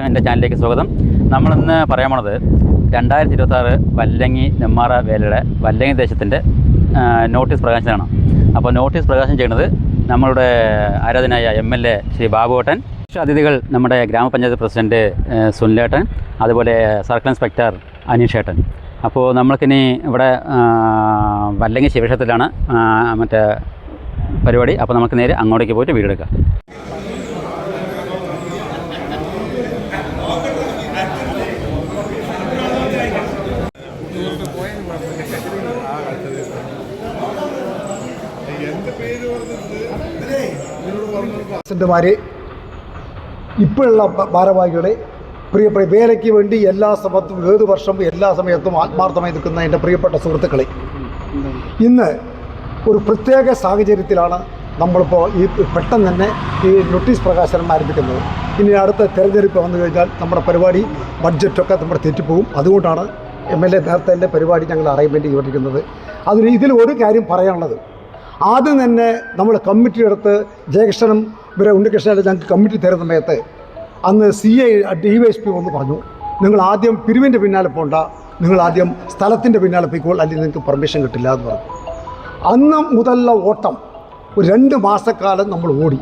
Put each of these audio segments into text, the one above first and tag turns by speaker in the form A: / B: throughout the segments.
A: എന്റെ ചാനലിലേക്ക് സ്വാഗതം. നമ്മളിന്ന് പറയാൻ പോണത് രണ്ടായിരത്തി ഇരുപത്തി ആറ് വല്ലങ്ങി നെമ്മാറ വേലയുടെ വല്ലങ്ങി ദേശത്തിന്റെ നോട്ടീസ് പ്രകാശനമാണ്. അപ്പോൾ നോട്ടീസ് പ്രകാശനം ചെയ്യുന്നത് നമ്മളുടെ ആരാധനായ എം എൽ എ ശ്രീ ബാബുവേട്ടൻ അതിഥികൾ നമ്മുടെ ഗ്രാമപഞ്ചായത്ത് പ്രസിഡന്റ് ഏഹ്, സുനിലേട്ടൻ അതുപോലെ സർക്കിൾ ഇൻസ്പെക്ടർ അനീഷേട്ടൻ. അപ്പോൾ നമ്മൾക്കിനി ഇവിടെ വല്ലങ്ങി ശിവക്ഷേത്രത്തിലാണ് മറ്റേ പരിപാടി. അപ്പോൾ നമുക്ക് നേരെ അങ്ങോട്ടേക്ക് പോയിട്ട് വീടെടുക്കാം.
B: പ്രസിഡന്റുമാരെ ഇപ്പോഴുള്ള ഭാരവാഹികളെ പ്രിയപ്പെട്ട വേലയ്ക്ക് വേണ്ടി എല്ലാ സമയത്തും ഏത് വർഷവും എല്ലാ സമയത്തും ആത്മാർത്ഥമായി നിൽക്കുന്ന എന്റെ പ്രിയപ്പെട്ട സുഹൃത്തുക്കളെ ഇന്ന് ഒരു പ്രത്യേക സാഹചര്യത്തിലാണ് നമ്മളിപ്പോൾ ഈ പെട്ടെന്ന് തന്നെ ഈ നോട്ടീസ് പ്രകാശനം ആരംഭിക്കുന്നത്. ഇനി അടുത്ത തെരഞ്ഞെടുപ്പ് വന്നു കഴിഞ്ഞാൽ നമ്മുടെ പരിപാടി ബഡ്ജറ്റൊക്കെ നമ്മുടെ തെറ്റിപ്പോകും അതുകൊണ്ടാണ് എം എൽ എ നേരത്തെ പരിപാടി ഞങ്ങൾ അറിയാൻ വേണ്ടി ഇരിക്കുന്നത്. അതിന് ഇതിൽ ഒരു കാര്യം പറയാനുള്ളത്. ആദ്യം തന്നെ നമ്മൾ കമ്മിറ്റിയെടുത്ത് ജയകൃഷ്ണനും ഇവരെ ഉണ്ണികൃഷ്ണനെ ഞങ്ങൾക്ക് കമ്മിറ്റി തരുന്ന സമയത്ത് അന്ന് C I D Y S P വന്ന് പറഞ്ഞു നിങ്ങൾ ആദ്യം പിരിവിന്റെ പിന്നാലെ പോണ്ട നിങ്ങൾ ആദ്യം സ്ഥലത്തിന്റെ പിന്നാലെ പോയിക്കോൾ അല്ലെങ്കിൽ നിങ്ങൾക്ക് പെർമിഷൻ കിട്ടില്ല എന്ന് പറഞ്ഞു. അന്ന് മുതലുള്ള ഓട്ടം ഒരു രണ്ട് മാസക്കാലം നമ്മൾ ഓടി.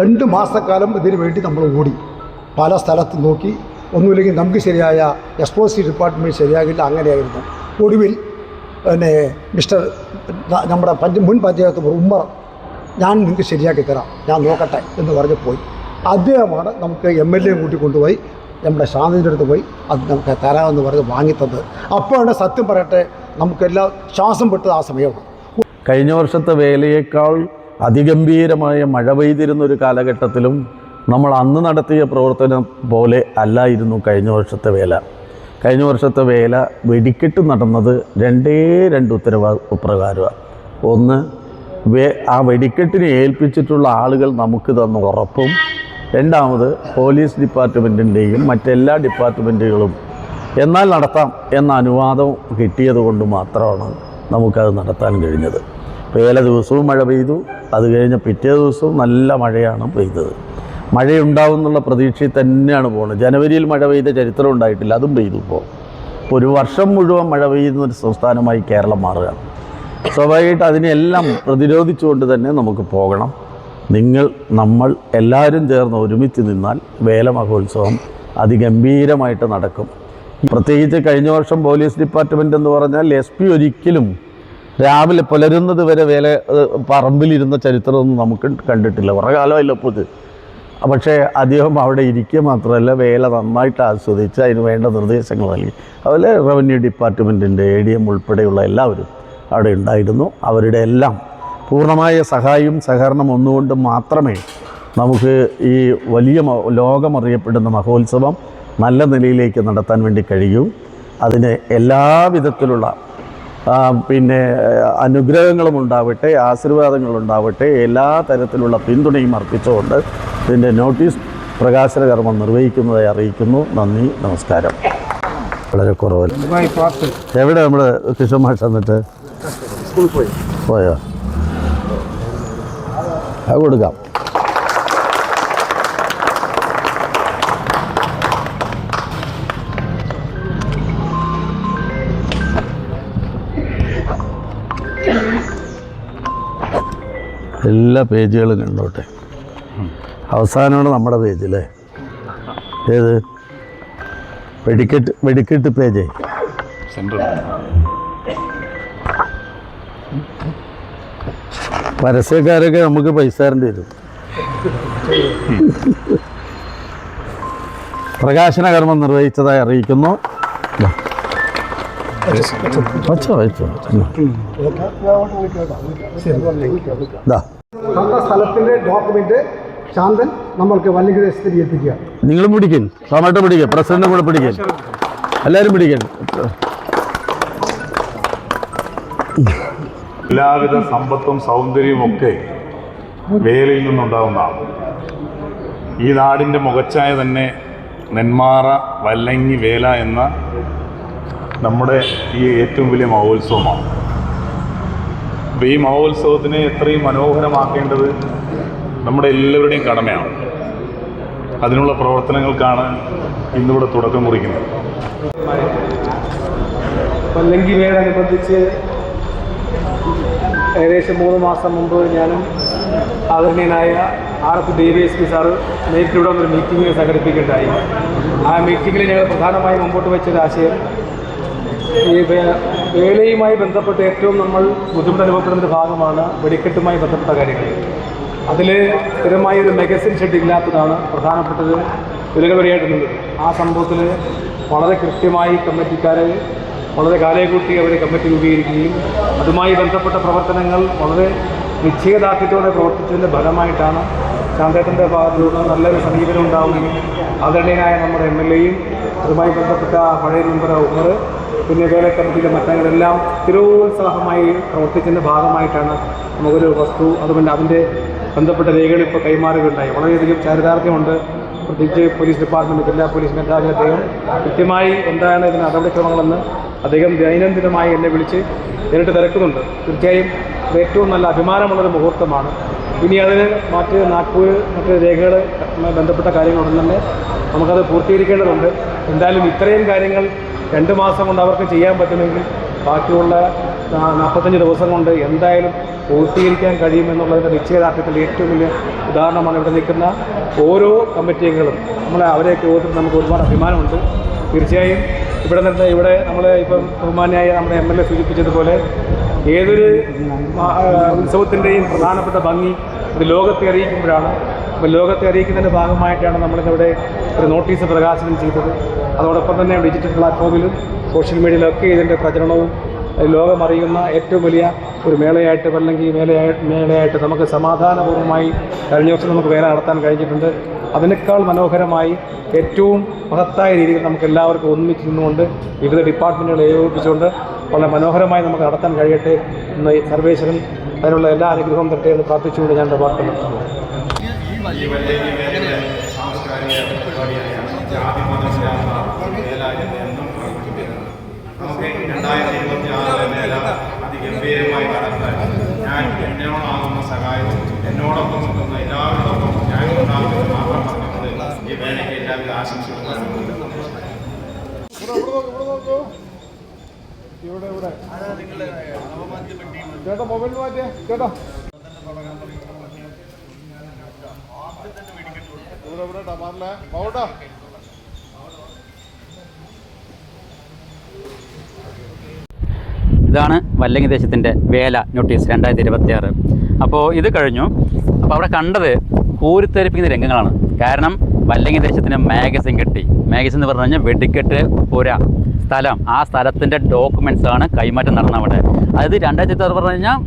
B: രണ്ട് മാസക്കാലം ഇതിനു വേണ്ടി നമ്മൾ ഓടി. പല സ്ഥലത്ത് നോക്കി ഒന്നുമില്ലെങ്കിൽ നമുക്ക് ശരിയായ എക്സ്പോസി ഡിപ്പാർട്ട്മെന്റ് ശരിയാകില്ല അങ്ങനെയായിരുന്നു. ഒടുവിൽ പിന്നെ മിസ്റ്റർ നമ്മുടെ പഞ്ച മുൻ പഞ്ചായത്ത് ഉമ്മർ ഞാൻ നിങ്ങൾക്ക് ശരിയാക്കി തരാം. ഞാൻ നോക്കട്ടെ എന്ന് പറഞ്ഞ് പോയി. അദ്ദേഹമാണ് നമുക്ക് എം എൽ എ കൂട്ടി കൊണ്ടുപോയി നമ്മുടെ ശാന്തിന്റെ അടുത്ത് പോയി. അത് നമുക്ക് തരാമെന്ന് പറഞ്ഞ് വാങ്ങിത്തന്നത്. അപ്പോഴാണ് സത്യം പറയട്ടെ നമുക്കെല്ലാം ശ്വാസം പെട്ടത് ആ സമയമാണ്.
C: കഴിഞ്ഞ വർഷത്തെ വേലയേക്കാൾ അതിഗംഭീരമായ മഴ പെയ്തിരുന്ന ഒരു കാലഘട്ടത്തിലും നമ്മൾ അന്ന് നടത്തിയ പ്രവർത്തനം പോലെ അല്ലായിരുന്നു കഴിഞ്ഞ വർഷത്തെ വേല. കഴിഞ്ഞ വർഷത്തെ വേല വെടിക്കെട്ട് നടന്നത് രണ്ടേ രണ്ട് ഉത്തരവാദിത്വ പ്രകാരമാണ് ഒന്ന് ആ വെടിക്കെട്ടിനെ ഏൽപ്പിച്ചിട്ടുള്ള ആളുകൾ നമുക്ക് തന്ന ഉറപ്പും. രണ്ടാമത് പോലീസ് ഡിപ്പാർട്ട്മെന്റിന്റെയും മറ്റെല്ലാ ഡിപ്പാർട്ട്മെന്റുകളും എന്നാൽ നടത്താം എന്ന അനുവാദം കിട്ടിയത് കൊണ്ട് മാത്രമാണ് നമുക്കത് നടത്താൻ കഴിഞ്ഞത്. പേല ദിവസവും മഴ പെയ്തു. അത് കഴിഞ്ഞ പിറ്റേ ദിവസവും നല്ല മഴയാണ് പെയ്തത്. മഴയുണ്ടാവും എന്നുള്ള പ്രതീക്ഷയിൽ തന്നെയാണ് പോകുന്നത് ജനുവരിയിൽ മഴ പെയ്ത ചരിത്രം ഉണ്ടായിട്ടില്ല. അതും പെയ്തു ഇപ്പോൾ ഒരു വർഷം മുഴുവൻ മഴ പെയ്യുന്ന ഒരു സംസ്ഥാനമായി കേരളം മാറുകയാണ്. സ്വാഭാവികമായിട്ട് അതിനെല്ലാം പ്രതിരോധിച്ചുകൊണ്ട് തന്നെ നമുക്ക് പോകണം. നിങ്ങൾ നമ്മൾ എല്ലാവരും ചേർന്ന് ഒരുമിച്ച് നിന്നാൽ വേല മഹോത്സവം അതിഗംഭീരമായിട്ട് നടക്കും. പ്രത്യേകിച്ച് കഴിഞ്ഞ വർഷം പോലീസ് ഡിപ്പാർട്ട്മെന്റ് എന്ന് പറഞ്ഞാൽ എസ് പി ഒരിക്കലും രാവിലെ പുലരുന്നത് വരെ വേല പറമ്പിലിരുന്ന ചരിത്രമൊന്നും നമുക്ക് കണ്ടിട്ടില്ല. കുറേ കാലമല്ല ഇപ്പോൾ പക്ഷേ അദ്ദേഹം അവിടെ ഇരിക്കുക മാത്രമല്ല വേല നന്നായിട്ട് ആസ്വദിച്ച് അതിന് വേണ്ട നിർദ്ദേശങ്ങൾ നൽകി. അതുപോലെ റവന്യൂ ഡിപ്പാർട്ട്മെന്റിന്റെ എ ഡി എം ഉൾപ്പെടെയുള്ള എല്ലാവരും. അവിടെ ഉണ്ടായിരുന്നു. അവരുടെ എല്ലാം പൂർണമായ സഹായവും സഹകരണം ഒന്നുകൊണ്ട് മാത്രമേ നമുക്ക് ഈ വലിയ ലോകമറിയപ്പെടുന്ന മഹോത്സവം നല്ല നിലയിലേക്ക് നടത്താൻ വേണ്ടി കഴിയൂ. അതിന് എല്ലാവിധത്തിലുള്ള പിന്നെ അനുഗ്രഹങ്ങളും ഉണ്ടാവട്ടെ ആശീർവാദങ്ങളുണ്ടാവട്ടെ എല്ലാ തരത്തിലുള്ള പിന്തുണയും അർപ്പിച്ചുകൊണ്ട് ഇതിന്റെ നോട്ടീസ് പ്രകാശന കർമ്മം നിർവഹിക്കുന്നതായി അറിയിക്കുന്നു. നന്ദി നമസ്കാരം. വളരെ കുറവല്ല? എവിടെ നമ്മൾ കൃഷ്ണമാഷ് മാഷ് എന്നിട്ട് പോയോ. അത് കൊടുക്കാം. എല്ലാ പേജുകളും കണ്ടോട്ടെ. അവസാനമാണ് നമ്മുടെ പേജ് അല്ലേ? ഏത്? വെടിക്കെട്ട് വെടിക്കെട്ട് പേജേ. പരസ്യക്കാരൊക്കെ നമുക്ക് പൈസ തരേണ്ടി വരും. പ്രകാശന കർമ്മം നിർവഹിച്ചതായി അറിയിക്കുന്നു. വെച്ചോ വെച്ചോ.
B: സ്ഥലത്തിന്റെ ഡോക്യുമെന്റ് ശാന്തൻ നമ്മൾക്ക്
C: നിങ്ങളും പിടിക്കൻ. ടൊമാറ്റോ പിടിക്കൻ. പ്രസിഡന്റും കൂടെ പിടിക്കൻ. എല്ലാവരും പിടിക്കൻ.
D: എല്ലാവിധ സമ്പത്തും സൗന്ദര്യവും ഒക്കെ വേലയിൽ നിന്നുണ്ടാകുന്നതാണ് ഈ നാടിന്റെ മുഖച്ചായ തന്നെ നെന്മാറ വല്ലങ്ങി വേല എന്ന നമ്മുടെ ഈ ഏറ്റവും വലിയ മഹോത്സവമാണ്. അപ്പോൾ ഈ മഹോത്സവത്തിനെ എത്രയും മനോഹരമാക്കേണ്ടത് നമ്മുടെ എല്ലാവരുടെയും കടമയാണ്. അതിനുള്ള പ്രവർത്തനങ്ങൾക്കാണ് ഇന്നിവിടെ തുടക്കം കുറിക്കുന്നത്.
E: വല്ലങ്കി വേടനുബന്ധിച്ച് ഏകദേശം മൂന്ന് മാസം മുമ്പ് ഞാനും ആദരണീയനായ R F D V S P sir നേരിട്ടിവിടെ ഒരു മീറ്റിംഗ് സംഘടിപ്പിക്കുകയുണ്ടായി. ആ മീറ്റിങ്ങിൽ ഞങ്ങൾ പ്രധാനമായും മുമ്പോട്ട് വെച്ചൊരാശയം ഈ വേലയുമായി ബന്ധപ്പെട്ട് ഏറ്റവും നമ്മൾ ബുദ്ധിമുട്ട് അനുഭവപ്പെടുന്നൊരു ഭാഗമാണ് വെടിക്കെട്ടുമായി ബന്ധപ്പെട്ട കാര്യങ്ങൾ. അതിൽ സ്ഥിരമായ ഒരു മെഗസിൻ ഷെഡ് ഇല്ലാത്തതാണ് പ്രധാനപ്പെട്ടത്. വിലകൾ വരെയായിട്ടുള്ളത്. ആ സംഭവത്തിൽ വളരെ കൃത്യമായി കമ്മിറ്റിക്കാരെ വളരെ കാലയെക്കൂട്ടി അവർ കമ്മിറ്റി രൂപീകരിക്കുകയും അതുമായി ബന്ധപ്പെട്ട പ്രവർത്തനങ്ങൾ വളരെ നിശ്ചയദാർഢ്യത്തോടെ പ്രവർത്തിച്ചതിന്റെ ഫലമായിട്ടാണ് ശാന്തേട്ടന്റെ ഭാഗത്തുനിന്ന് നല്ലൊരു സമീപനം ഉണ്ടാവുകയും ആദരണീയനായ നമ്മുടെ എം എൽ എയും അതുമായി ബന്ധപ്പെട്ട പഴയ മെമ്പർ ഉമർ പിന്നെ വേല കമ്മിറ്റിയിലെ മറ്റങ്ങളെല്ലാം സ്ഥിരോത്സാഹമായി പ്രവർത്തിച്ചതിന്റെ ഭാഗമായിട്ടാണ് നമുക്കൊരു വസ്തു അതുകൊണ്ട് അതിന്റെ ബന്ധപ്പെട്ട രേഖകൾ ഇപ്പോൾ കൈമാറുകയുണ്ടായി. വളരെയധികം ചാരിതാർത്ഥ്യമുണ്ട്. പ്രത്യേകിച്ച് പോലീസ് ഡിപ്പാർട്ട്മെന്റ് ജില്ലാ പോലീസ് മേധാവി അദ്ദേഹം കൃത്യമായി എന്താണ് ഇതിന് നടപടിക്രമങ്ങളെന്ന് അദ്ദേഹം ദൈനംദിനമായി എന്നെ വിളിച്ച് നേരിട്ട് തിരക്കുന്നുണ്ട്. തീർച്ചയായും ഏറ്റവും നല്ല അഭിമാനമുള്ളൊരു മുഹൂർത്തമാണ്. ഇനി അതിന് മറ്റ് നാഗ്പൂർ മറ്റ് രേഖകൾ ബന്ധപ്പെട്ട കാര്യങ്ങളുടൻ തന്നെ നമുക്കത് പൂർത്തീകരിക്കേണ്ടതുണ്ട്. എന്തായാലും ഇത്രയും കാര്യങ്ങൾ രണ്ട് മാസം കൊണ്ട് അവർക്ക് ചെയ്യാൻ പറ്റുമെങ്കിൽ ബാക്കിയുള്ള നാൽപ്പത്തഞ്ച് ദിവസം കൊണ്ട് എന്തായാലും പൂർത്തീകരിക്കാൻ കഴിയുമെന്നുള്ളതിന്റെ നിശ്ചയദാർഢ്യത്തിന്റെ ഏറ്റവും വലിയ ഉദാഹരണമാണ് ഇവിടെ നിൽക്കുന്ന ഓരോ കമ്മിറ്റി അംഗങ്ങളും നമ്മളെ അവരെയൊക്കെ ഓർത്തിട്ട് നമുക്ക് ഒരുപാട് അഭിമാനമുണ്ട്. തീർച്ചയായും ഇവിടെ നിന്ന് ഇവിടെ നമ്മൾ ഇപ്പം ബഹുമാനിയായ നമ്മുടെ എം എൽ എ സൂചിപ്പിച്ചതുപോലെ ഏതൊരു ഉത്സവത്തിന്റെയും പ്രധാനപ്പെട്ട ഭംഗി ഇത് ലോകത്തെ അറിയിക്കുമ്പോഴാണ്. അപ്പോൾ ലോകത്തെ അറിയിക്കുന്നതിന്റെ ഭാഗമായിട്ടാണ് നമ്മളിന്നിവിടെ ഒരു നോട്ടീസ് പ്രകാശനം ചെയ്തത്. അതോടൊപ്പം തന്നെ ഡിജിറ്റൽ പ്ലാറ്റ്ഫോമിലും സോഷ്യൽ മീഡിയയിലൊക്കെ ഇതിന്റെ പ്രചരണവും ലോകമറിയുന്ന ഏറ്റവും വലിയ ഒരു മേളയായിട്ട് അല്ലെങ്കിൽ മേളയായി മേളയായിട്ട് നമുക്ക് സമാധാനപൂർവമായി കഴിഞ്ഞ വർഷം നമുക്ക് വേല നടത്താൻ കഴിഞ്ഞിട്ടുണ്ട്. അതിനേക്കാൾ മനോഹരമായി ഏറ്റവും മഹത്തായ രീതിയിൽ നമുക്ക് എല്ലാവർക്കും ഒന്നിച്ച് നിന്നുകൊണ്ട് വിവിധ ഡിപ്പാർട്ട്മെന്റുകളെ ഏകോപിപ്പിച്ചുകൊണ്ട് വളരെ മനോഹരമായി നമുക്ക് നടത്താൻ കഴിയട്ടെ എന്ന് സർവേശ്വരൻ അതിനുള്ള എല്ലാ അനുഗ്രഹവും തട്ടെ എന്ന് പ്രാർത്ഥിച്ചുകൊണ്ട് ഞാൻ എന്റെ വാർത്ത നിർത്തുന്നു.
F: നമുക്ക് രണ്ടായിരത്തി ഇരുപത്തി ആറ് മേല അതിഗംഭീരമായി നടത്താൻ ഞാൻ എന്നോടാകുന്ന സഹായവും എന്നോടൊപ്പം നിൽക്കുന്ന എല്ലാവരോടൊപ്പം ഞാൻ ഉണ്ടാകുന്നത് മാത്രം പറഞ്ഞുകൊണ്ട് ഈ വേലയ്ക്ക് എല്ലാവിധ ആശംസകളും ഇവിടെ
E: ചേട്ടാ മൊബൈൽ മാറ്റിയേ ചേട്ടാ
A: ഇതാണ് വല്ലങ്ങി ദേശത്തിന്റെ വേല നോട്ടീസ് രണ്ടായിരത്തി ഇരുപത്തി ആറ് അപ്പോൾ ഇത് കഴിഞ്ഞു. അപ്പോൾ അവിടെ കണ്ടത് കോരിത്തെരിപ്പിക്കുന്ന രംഗങ്ങളാണ്. കാരണം വല്ലങ്ങി ദേശത്തിന് മാഗസിൻ കിട്ടി. മാഗസിൻ എന്ന് പറഞ്ഞു കഴിഞ്ഞാൽ വെടിക്കെട്ട് പുര സ്ഥലം. ആ സ്ഥലത്തിന്റെ ഡോക്യുമെന്റ്സ് ആണ് കൈമാറ്റം നടന്ന അവിടെ. അതായത് രണ്ടായിരത്തി ഇരുപത്തി പറഞ്ഞു കഴിഞ്ഞാൽ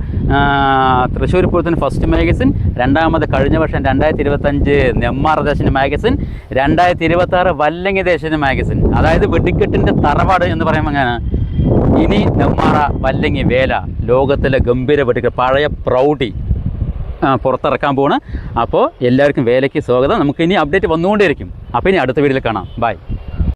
A: തൃശ്ശൂർ പൂരത്തിന് ഫസ്റ്റ് മാഗസിൻ രണ്ടാമത് കഴിഞ്ഞ വർഷം രണ്ടായിരത്തി ഇരുപത്തഞ്ച് നെമ്മാറ മാഗസിൻ രണ്ടായിരത്തി ഇരുപത്തി ആറ് വല്ലങ്ങി ദേശിന്റെ മാഗസിൻ അതായത് വെടിക്കെട്ടിന്റെ തറവാട് എന്ന് പറയുമ്പോൾ അങ്ങനെ ഇനി നെമ്മാറ വല്ലങ്ങി വേല ലോകത്തിലെ ഗംഭീര വെടിക്കെട്ട് പഴയ പ്രൗഢി. പുറത്തിറക്കാൻ പോണ് അപ്പോൾ എല്ലാവർക്കും വേലയ്ക്ക് സ്വാഗതം. നമുക്കിനി അപ്ഡേറ്റ് വന്നുകൊണ്ടേയിരിക്കും. അപ്പോൾ ഇനി അടുത്ത വീഡിയോയിൽ കാണാം. ബൈ